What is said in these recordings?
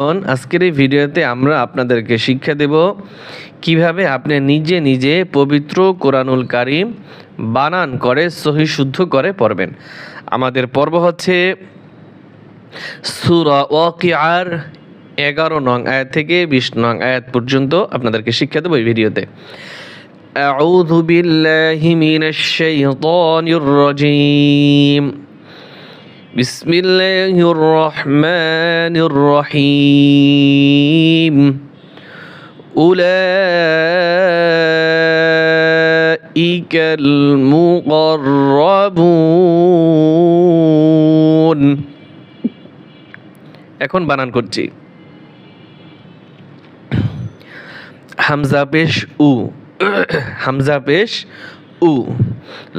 বোন, আজকের এই ভিডিওতে আমরা আপনাদেরকে শিক্ষা দেব কিভাবে আপনি নিজে নিজে পবিত্র কোরআনুল কারিম বানান করে সহি শুদ্ধ করে পড়বেন আমাদের পর্ব হচ্ছে সুরা ওয়াকিয়ার এগারো নং আয়াত থেকে বিশ নং আয়াত পর্যন্ত আপনাদেরকে শিক্ষা দেবো এই ভিডিওতে أعوذ بالله من الشيطان الرجيم بسم الله الرحمن الرحيم أولئك المقربون এখন বানান করছি হামজা পেশ উ হামজা পেশ উ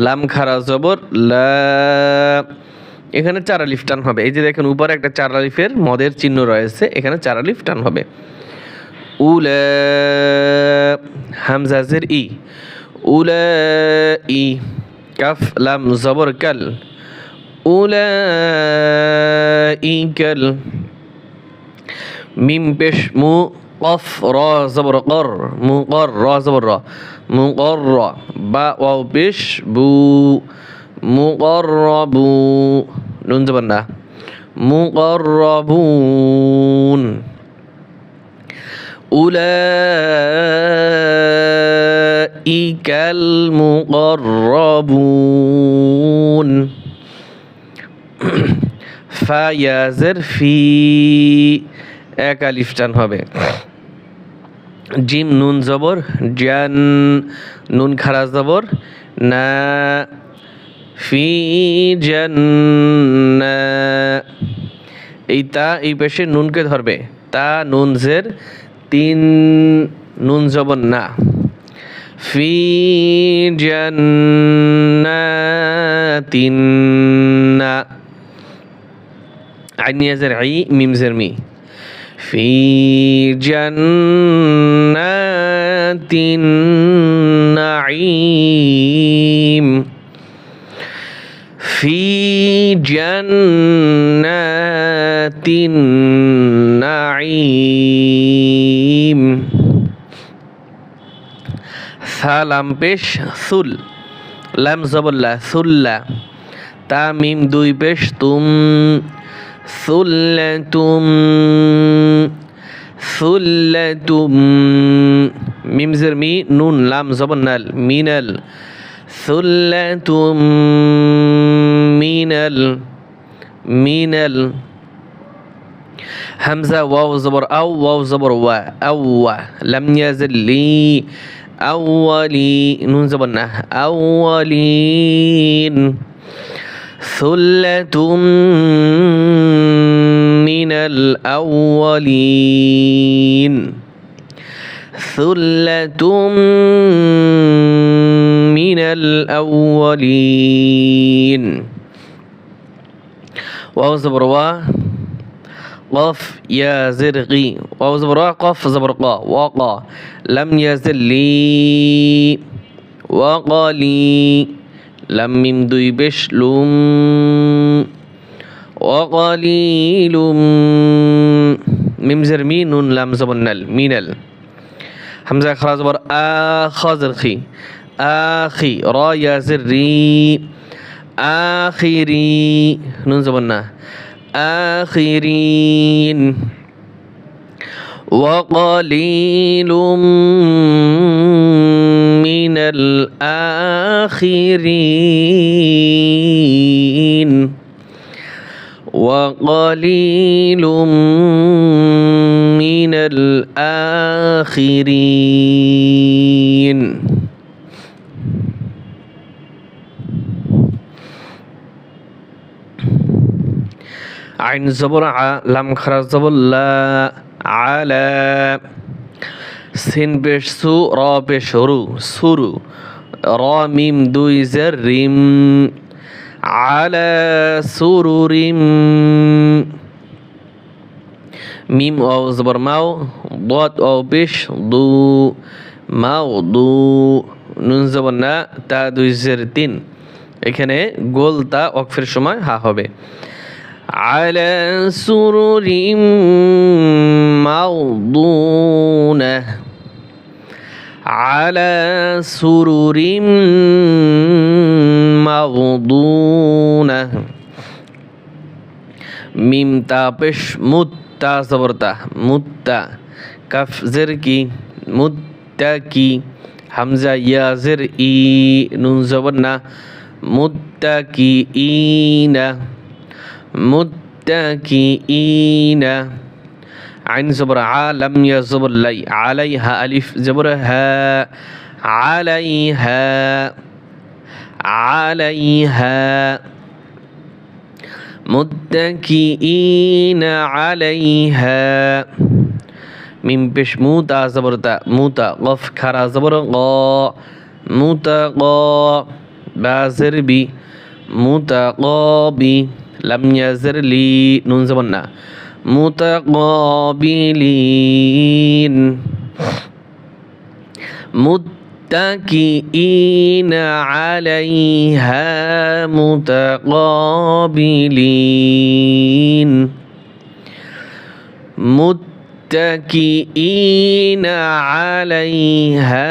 লাম খারা জবর লা এখানে চারা লিফ টান হবে। এই যে দেখেন, উপরে একটা চারা লিফের মদের চিহ্ন রয়েছে, এখানে চারা লিফ টান হবে। উল হামজাজের ই। উল ই কাফ লাম জবর কাল। উলা ই কাল মিম পেশ মু কফ র জবর কর, মু কর র জবর র। মু কর র বা ওয়াও পেশ বু বু। নুন জবর না মু কর বুন أولئك المقربون ফায়াজের ফি এক আলিফ টান হবে জিম নুন জবর জান নুন খারাজ জবর না ফি এই তা, এই পেশে নুনকে ধরবে। তা নুন জের তিন নুন জবন না। ফি তিন না। আইনিয়াজের আই মিমজের মি। ফি জান্নাতিন নাঈম। في جنات النعيم সালাম পেশ সুল লাম জবল্লা সুল্লা তা মিম দুই পেশ তুম সুল্লাতুম সুল্লাতুম মিম জের মি নুন লাম জবন্নাল মিনাল সুল্লাতুম من ال من ال همزة واو زبر أو واو زبر و أو لم يزل لي أولي. نون زبرنا. أولين. ثلة من الأولين. ثلة من الأولين. واو زبرواء قف يا زرقي واو زبرقاء قف زبرقاء وقى لم يزل لي. وقالي لم ميم بشلوم بش لوم. وقليل ميم مين نون لام مينل حمزة خلاص زبر زرخي آخي رايا زري آخرين نون زبنا آخرين. وقليل من الآخرين. وقليل من الآخرين. আইন জবর আলাম লাম খারা জবল্লা আলা। সিন পেশ সু, র পেশ রু, সুরু। র মিম দুই জের রিম। আলা সুরু রিম। মিম ও জবর মাও বত ও পেশ দু, মাও দু। নুন জবর না, তা দুই জের তিন। এখানে গোল, তা অক্ষের সময় হা হবে। على سرر موضونة. على سرر مغضونة মিম তাপেশ মুত্তা সবরতা মুত্তা কাফ জের কি মুত্তা কি হামজা ইয়াজের ই নুন জবর না মুত্তা কি ই না متكئين. عين زبر عالم يا زبر لي. عليها ألف زبرها عليها. عليها. متكئين. عليها. من بش موتا زبرتا موتا. غف كرا زبر غا. موتا غا. بازر بي. متقابي بي. لم يزر لي নুন متقابلين. متكئين عليها متقابلين. متكئين عليها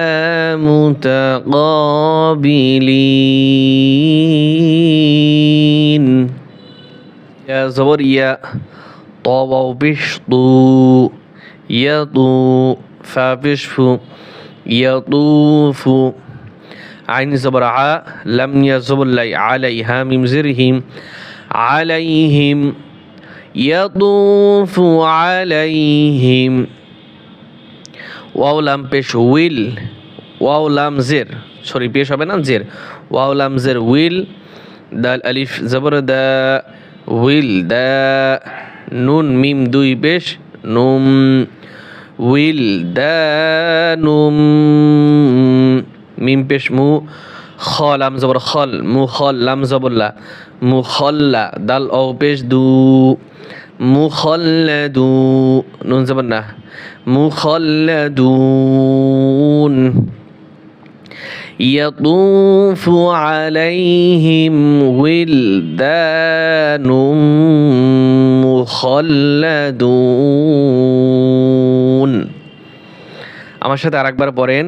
متقابلين. يا زبر يا طووا بشطو يطو فبشفو يطوف عين زبر ع لم يزبر لي عليها من زرهم عليهم يطوف عليهم ওয়াও লাম পেশ উইল ওয়াও লাম জের সরি পেশ হবে না জের ওয়াও লাম জের উইল দাল আলিফ জবর দা উইল দা নুন মিম দুই পেশ নুম, উইল দা নুম, মিম পেশ মু, খ, লাম জবর, খল, মু, খল, লাম জবরলা মু খল্লা দাল ও পেশ, দু মুখল্লাদু নুন জবর না মুখল্লাদুন يطوف عليهم ولدان مخلدون আমার সাথে আরেকবার পড়েন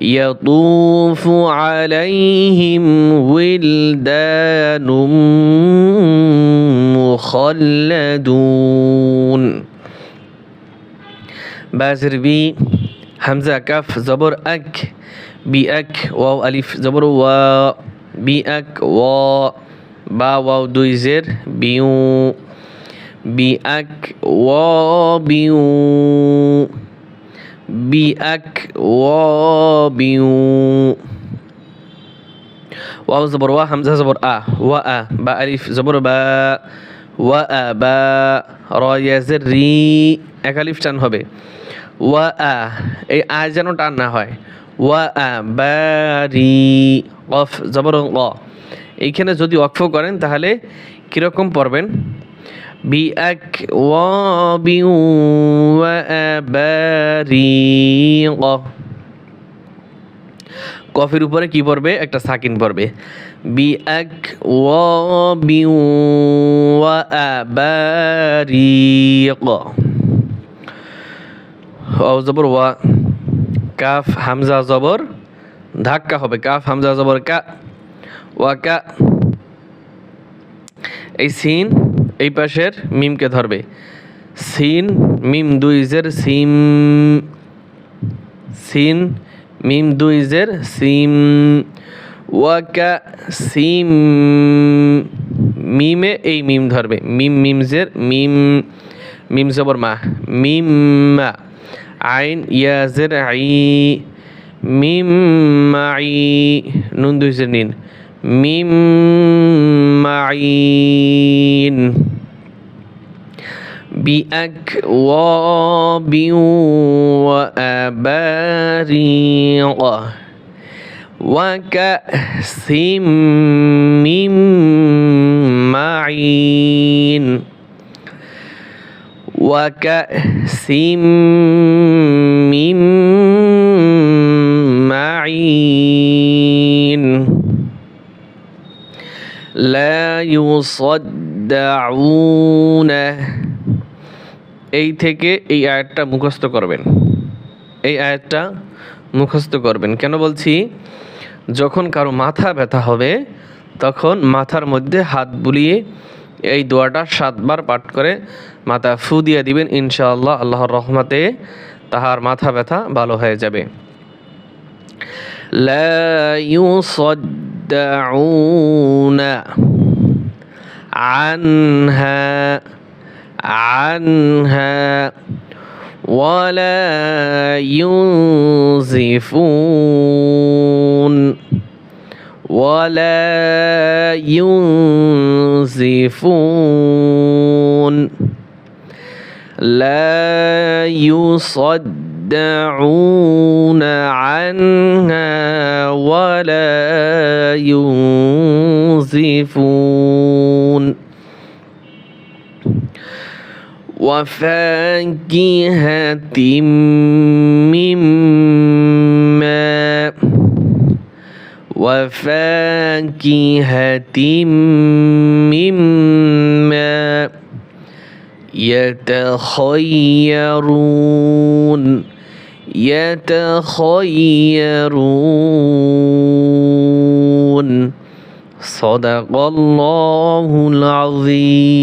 يطوف عليهم ولدان مخلدون بازر بي همزة كف زبر أك বিআক, ওয়াও আলিফ জবর ওয়া, বিআক, ওয়া, বা, ওয়াও দুই জের, বিউ, বিআক, ওয়া, বিউ, বিআক, ওয়া, বিউ, ওয়াও জবর ওয়া, হামজা জবর আ, ওয়া, আ, বা, আলিফ জবর বা, ওয়া, আ, বা, র ইয়াজের রি, এক আলিফ টান হবে। ওয়া, আ, এই আ যেন টান না হয়। ওয়া আ বা রি অফ, জবর ক এইখানে যদি অক্ফ করেন, তাহলে কীরকম পড়বেন? বি এক কফের উপরে কি পড়বে? একটা সাকিন পড়বে। বি এক, ও, বি ওয়া আবারিক ওয়াও জবর, ওয়া। কাফ হামজা জবর, ধাক্কা হবে। কাফ হামজা জবর কা, ওয়া কা। এই সিন এই পাশের মিমকে ধরবে। সিন, মিম দুই জের, সিম, সিন, মিম দুই জের, সিম ওয়াকা সিম, মিমে এই মিম ধরবে। মিম মিম জের, মিম মিম জবর মা, মিম মা। عين يا زرعي ميم معي. نون دو زنين ميم معين بأكواب وأباريق وكأس من معين. وكأس من معين لا يصدعون এই থেকে এই আয়াতটা মুখস্থ করবেন এই আয়াতটা মুখস্থ করবেন কেন বলছি যখন কারো মাথা ব্যথা হবে তখন মাথার মধ্যে হাত বুলিয়ে এই দোয়াটা সাতবার পাঠ করে মাথা ফু দিয়ে দিবেন ইনশাআল্লাহ আল্লাহর রহমতে তাহার মাথা ব্যথা ভালো হয়ে যাবে لا يصدعون عنها عنها ولا ينزفون ولا ينزفون. لا يصدعون عنها ولا ينزفون. وفاكهة مما وفاكهة مما يتخيرون يتخيرون صدق الله العظيم